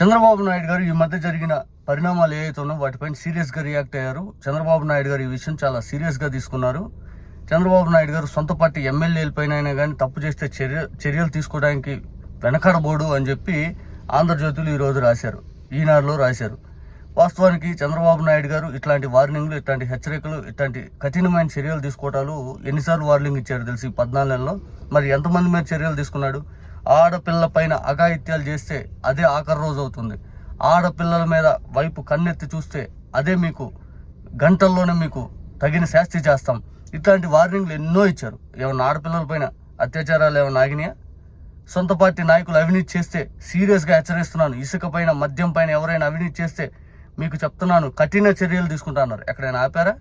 చంద్రబాబు నాయుడు గారు ఈ మధ్య జరిగిన పరిణామాలు ఏవైతే వాటిపైన సీరియస్గా రియాక్ట్ అయ్యారు. చంద్రబాబు నాయుడు గారు ఈ విషయం చాలా సీరియస్గా తీసుకున్నారు. చంద్రబాబు నాయుడు గారు సొంత పార్టీ ఎమ్మెల్యేల పైన అయినా కానీ తప్పు చేస్తే చర్య చర్యలు తీసుకోవడానికి వెనకడబోడు అని చెప్పి ఆంధ్రజ్యోతులు ఈరోజు రాశారు. ఈనాడులో రాశారు. వాస్తవానికి చంద్రబాబు నాయుడు గారు ఇట్లాంటి వార్నింగ్లు ఇట్లాంటి హెచ్చరికలు ఇట్లాంటి కఠినమైన చర్యలు తీసుకోవటాలు ఎన్నిసార్లు వార్నింగ్ ఇచ్చారు తెలిసి పద్నాలుగు నెలల్లో. మరి ఎంతమంది మీద చర్యలు తీసుకున్నాడు? ఆడపిల్ల పైన అఘాయిత్యాలు చేస్తే అదే ఆఖరి రోజు అవుతుంది. ఆడపిల్లల మీద వైపు కన్నెత్తి చూస్తే అదే మీకు గంటల్లోనే మీకు తగిన శాస్తి చేస్తాం. ఇట్లాంటి వార్నింగ్లు ఎన్నో ఇచ్చారు. ఏమన్నా ఆడపిల్లల పైన అత్యాచారాలు ఏమన్నా ఆగినాయా? సొంత పార్టీ నాయకులు అవినీతి చేస్తే సీరియస్గా హెచ్చరిస్తున్నాను. ఇసుక పైన మద్యం పైన ఎవరైనా అవినీతి చేస్తే మీకు చెప్తున్నాను. కఠిన చర్యలు తీసుకుంటున్నారు ఎక్కడైనా ఆపారా?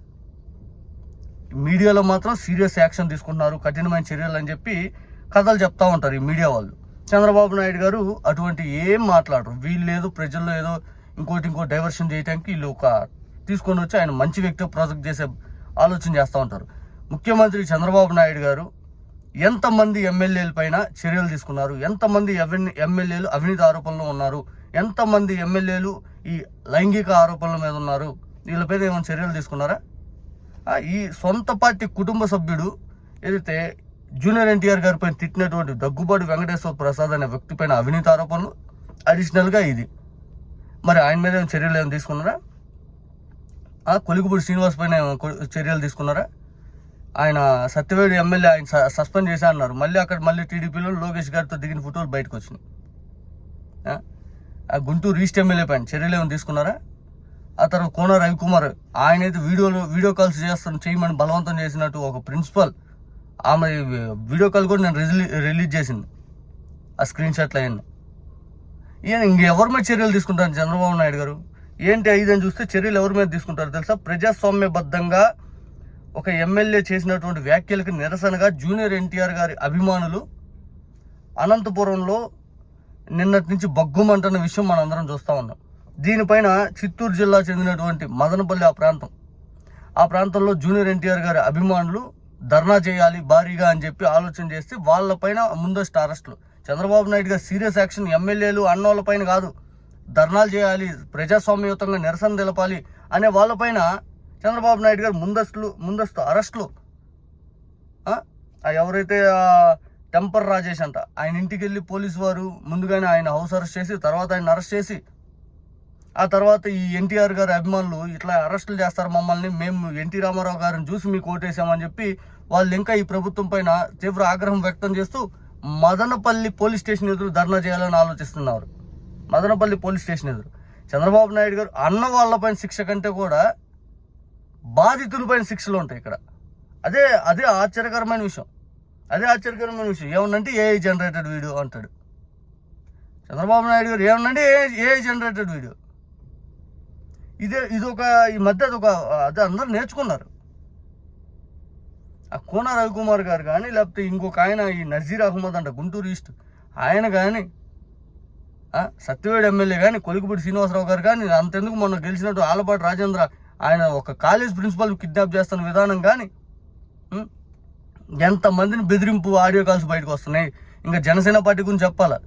మీడియాలో మాత్రం సీరియస్ యాక్షన్ తీసుకుంటున్నారు. కఠినమైన చర్యలు అని చెప్పి కథలు చెప్తా ఉంటారు ఈ మీడియా వాళ్ళు. చంద్రబాబు నాయుడు గారు అటువంటి ఏం మాట్లాడరు. వీళ్ళు ఏదో ప్రజల్లో ఏదో ఇంకోటి ఇంకో డైవర్షన్ చేయడానికి వీళ్ళు ఒక తీసుకొని వచ్చి ఆయన మంచి వ్యక్తి ప్రాజెక్ట్ చేసే ఆలోచన చేస్తూ ఉంటారు. ముఖ్యమంత్రి చంద్రబాబు నాయుడు గారు ఎంతమంది ఎమ్మెల్యేల పైన చర్యలు తీసుకున్నారు? ఎంతమంది ఎమ్మెల్యేలు అవినీతి ఆరోపణలో ఉన్నారు? ఎంతమంది ఎమ్మెల్యేలు ఈ లైంగిక ఆరోపణల మీద ఉన్నారు? వీళ్ళపై ఏమైనా చర్యలు తీసుకున్నారా? ఈ సొంత పార్టీ కుటుంబ సభ్యుడు ఏదైతే జూనియర్ ఎన్టీఆర్ గారి పైన తిట్టినటువంటి దగ్గుబాటి వెంకటేశ్వర ప్రసాద్ అనే వ్యక్తి పైన అవినీతి ఆరోపణలు. అడిషనల్గా ఇది. మరి ఆయన మీద ఏమైనా చర్యలు ఏమైనా తీసుకున్నారా? ఆ, శ్రీనివాస్ పైన చర్యలు తీసుకున్నారా? ఆయన సత్యవేడు ఎమ్మెల్యే ఆయన స- సస్పెండ్ చేశా అన్నారు. మళ్ళీ అక్కడ మళ్ళీ టీడీపీలో లోకేష్ గారితో దిగిన ఫోటోలు బయటకు వచ్చినాయి. ఆ? ఆ గుంటూరు ఈస్ట్ ఎమ్మెల్యే పైన చర్యలు ఏమైనా తీసుకున్నారా? ఆ తర్వాత కోన రవికుమార్ ఆయన అయితే వీడియోలో వీడియో కాల్స్ చేస్తాను చేయమని బలవంతం చేసినట్టు ఒక ప్రిన్సిపల్ ఆమె వీడియో కాల్ కూడా నేను రిలీజ్ రిలీజ్ చేసింది. ఆ స్క్రీన్ షాట్లు అవన్నీ ఈయన ఇంకెవరి మీద చర్యలు తీసుకుంటారు చంద్రబాబు నాయుడు గారు? ఏంటి ఐదని అని చూస్తే చర్యలు ఎవరి మీద తీసుకుంటారు తెలుసా? ప్రజాస్వామ్యబద్ధంగా ఒక ఎమ్మెల్యే చేసినటువంటి వ్యాఖ్యలకు నిరసనగా జూనియర్ ఎన్టీఆర్ గారి అభిమానులు అనంతపురంలో నిన్నటి నుంచి బగ్గుమంటున్న విషయం మనందరం చూస్తూ ఉన్నాం. దీనిపైన చిత్తూరు జిల్లా చెందినటువంటి మదనపల్లి ఆ ప్రాంతం. ఆ ప్రాంతంలో జూనియర్ ఎన్టీఆర్ గారి అభిమానులు ధర్నా చేయాలి భారీగా అని చెప్పి ఆలోచన చేస్తే వాళ్ళపైన ముందస్తు అరెస్టులు. చంద్రబాబు నాయుడు గారు సీరియస్ యాక్షన్ ఎమ్మెల్యేలు అన్నోళ్ళ పైన కాదు. ధర్నాలు చేయాలి ప్రజాస్వామ్యయుతంగా నిరసన తెలపాలి అనే వాళ్ళపైన చంద్రబాబు నాయుడు గారు ముందస్తులు ముందస్తు అరెస్టులు. ఎవరైతే టెంపర్ రాజేష్ అంట ఆయన ఇంటికి వెళ్ళి పోలీసు వారు ముందుగానే ఆయన హౌస్ అరెస్ట్ చేసి తర్వాత ఆయన అరెస్ట్ చేసి ఆ తర్వాత ఈ ఎన్టీఆర్ గారి అభిమానులు ఇట్లా అరెస్టులు చేస్తారు మమ్మల్ని మేము ఎన్టీ రామారావు గారిని చూసి మీకు ఓటేసామని చెప్పి వాళ్ళు ఇంకా ఈ ప్రభుత్వం పైన తీవ్ర ఆగ్రహం వ్యక్తం చేస్తూ మదనపల్లి పోలీస్ స్టేషన్ ఎదురు ధర్నా చేయాలని ఆలోచిస్తున్నారు. మదనపల్లి పోలీస్ స్టేషన్ ఎదురు. చంద్రబాబు నాయుడు గారు అన్న వాళ్ళపైన శిక్ష కంటే కూడా బాధితులపైన శిక్షలు ఉంటాయి ఇక్కడ. అదే అదే ఆశ్చర్యకరమైన విషయం. అదే ఆశ్చర్యకరమైన విషయం. ఏమన్నంటే ఏఐ జనరేటెడ్ వీడియో అంటాడు. Chandrababu Naidu garu ఏమన్నంటే AI generated video ఇదే ఇది ఒక ఈ మధ్య అది ఒక అదే అందరూ నేర్చుకున్నారు. ఆ కోన రవికుమార్ గారు కానీ లేకపోతే ఇంకొక ఆయన ఈ నజీర్ అహ్మద్ అంట గుంటూరు ఈస్ట్ ఆయన కానీ సత్యవేడు ఎమ్మెల్యే కానీ కొలికిపూడి శ్రీనివాసరావు గారు కానీ అంతెందుకు మొన్న గెలిచినట్టు ఆలపాటి రాజేంద్ర ఆయన ఒక కాలేజ్ ప్రిన్సిపల్ కిడ్నాప్ చేస్తున్న విధానం కానీ ఎంతమందిని బెదిరింపు ఆడియో కాల్స్ బయటకు వస్తున్నాయి. ఇంకా జనసేన పార్టీ గురించి చెప్పాలా?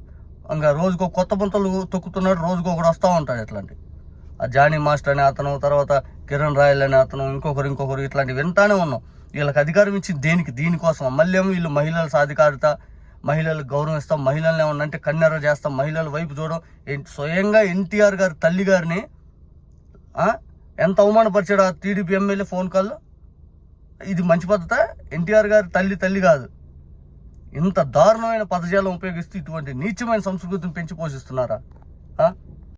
ఇంకా రోజుకో కొత్త పంతలు తొక్కుతున్నాడు రోజుకో ఒకడు వస్తూ ఉంటాడు ఎట్లాంటి జానీ మాస్టర్ అనే అతను తర్వాత కిరణ్ రాయల్ అనే అతను ఇంకొకరు ఇంకొకరు ఇట్లాంటివి వింటానే ఉన్నాం. వీళ్ళకి అధికారం ఇచ్చి దేనికి? దీనికోసం. మళ్ళీ వీళ్ళు మహిళల సాధికారత మహిళలకు గౌరవిస్తాం మహిళల్ని ఏమన్నా అంటే కన్నెర చేస్తాం మహిళల వైపు చూడడం. స్వయంగా ఎన్టీఆర్ గారి తల్లి గారిని ఎంత అవమానపరిచాడు ఆ టీడీపీ ఎమ్మెల్యే ఫోన్ కాల్లో ఇది మంచి పద్ధత? ఎన్టీఆర్ గారి తల్లి తల్లి కాదు. ఇంత దారుణమైన పదజాలం ఉపయోగిస్తూ ఇటువంటి నీచమైన సంస్కృతిని పెంచి పోషిస్తున్నారా?